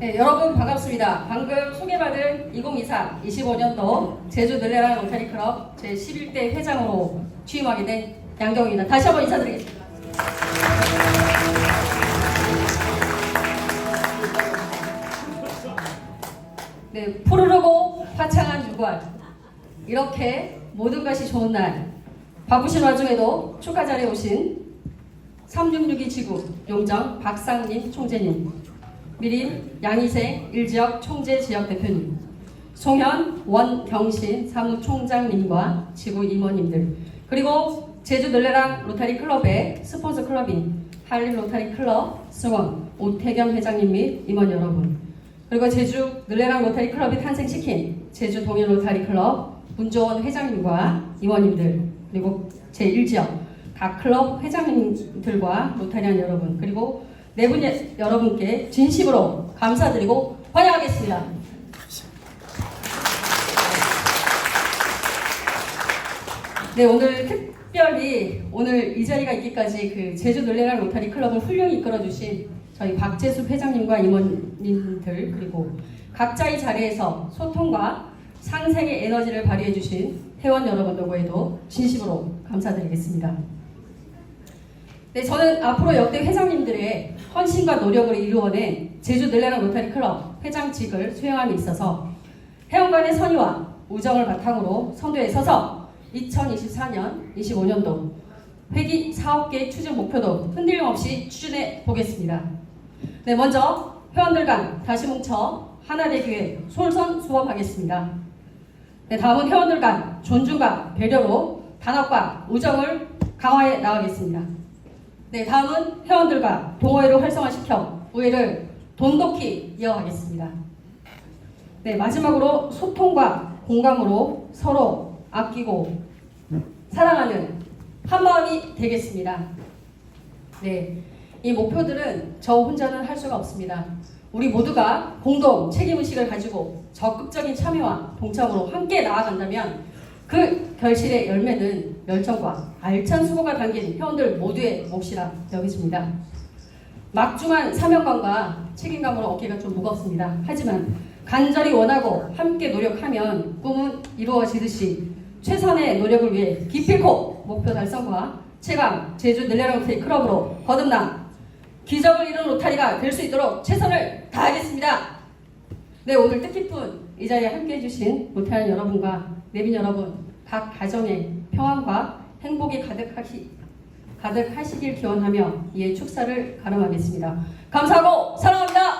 네, 여러분 반갑습니다. 방금 소개받은 2024 25년도 제주 늘레랑 로타리 클럽 제 11대 회장으로 취임하게 된 양경입니다. 다시 한번 인사드리겠습니다. 네, 푸르르고 화창한 6월 이렇게 모든 것이 좋은 날 바쁘신 와중에도 축하 자리에 오신 3662 지구 용정 박상림 총재님 미림 양희생 일지역 총재 지역 대표님 송현 원경신 사무총장님과 지구 임원님들 그리고 제주 늘레랑 로타리 클럽의 스폰서 클럽인 한림 로타리 클럽 승원 오태경 회장님 및 임원 여러분 그리고 제주 늘레랑 로타리 클럽이 탄생시킨 제주 동해 로타리 클럽 문조원 회장님과 임원님들 그리고 제1지역 각 클럽 회장님들과 로타리안 여러분 그리고 네 분 여러분께 진심으로 감사드리고 환영하겠습니다. 네 오늘 특별히 오늘 이 자리가 있기까지 그 제주 놀래랑 로타리 클럽을 훌륭히 이끌어주신 저희 박재수 회장님과 임원님들 그리고 각자의 자리에서 소통과 상생의 에너지를 발휘해주신 회원 여러분들과에도 진심으로 감사드리겠습니다. 네, 저는 앞으로 역대 회장님들의 헌신과 노력을 이루어낸 제주 늘레랑 로타리 클럽 회장직을 수행함에 있어서 회원 간의 선의와 우정을 바탕으로 선두에 서서 2024년, 25년도 회기 사업 계획 추진 목표도 흔들림 없이 추진해 보겠습니다. 네, 먼저 회원들 간 다시 뭉쳐 하나 되기 위해 솔선 수범하겠습니다. 네, 다음은 회원들 간 존중과 배려로 단합과 우정을 강화해 나가겠습니다. 네, 다음은 회원들과 동호회를 활성화시켜 우회를 돈독히 이어가겠습니다. 네, 마지막으로 소통과 공감으로 서로 아끼고 사랑하는 한마음이 되겠습니다. 네, 이 목표들은 저 혼자는 할 수가 없습니다. 우리 모두가 공동 책임의식을 가지고 적극적인 참여와 동참으로 함께 나아간다면 그 결실의 열매는 열정과 알찬 수고가 담긴 회원들 모두의 몫이라 여기집니다. 막중한 사명감과 책임감으로 어깨가 좀 무겁습니다. 하지만 간절히 원하고 함께 노력하면 꿈은 이루어지듯이 최선의 노력을 위해 기필코 목표 달성과 최강 제주 늘레랑 테이 클럽으로 거듭나 기적을 이룬 로타리가 될 수 있도록 최선을 다하겠습니다. 네 오늘 뜻깊은 이 자리에 함께 해 주신 로타리 여러분과 내빈 여러분 각 가정에 평안과 행복이 가득하시, 가득하시길 기원하며 이에 축사를 가름하겠습니다. 감사하고 사랑합니다.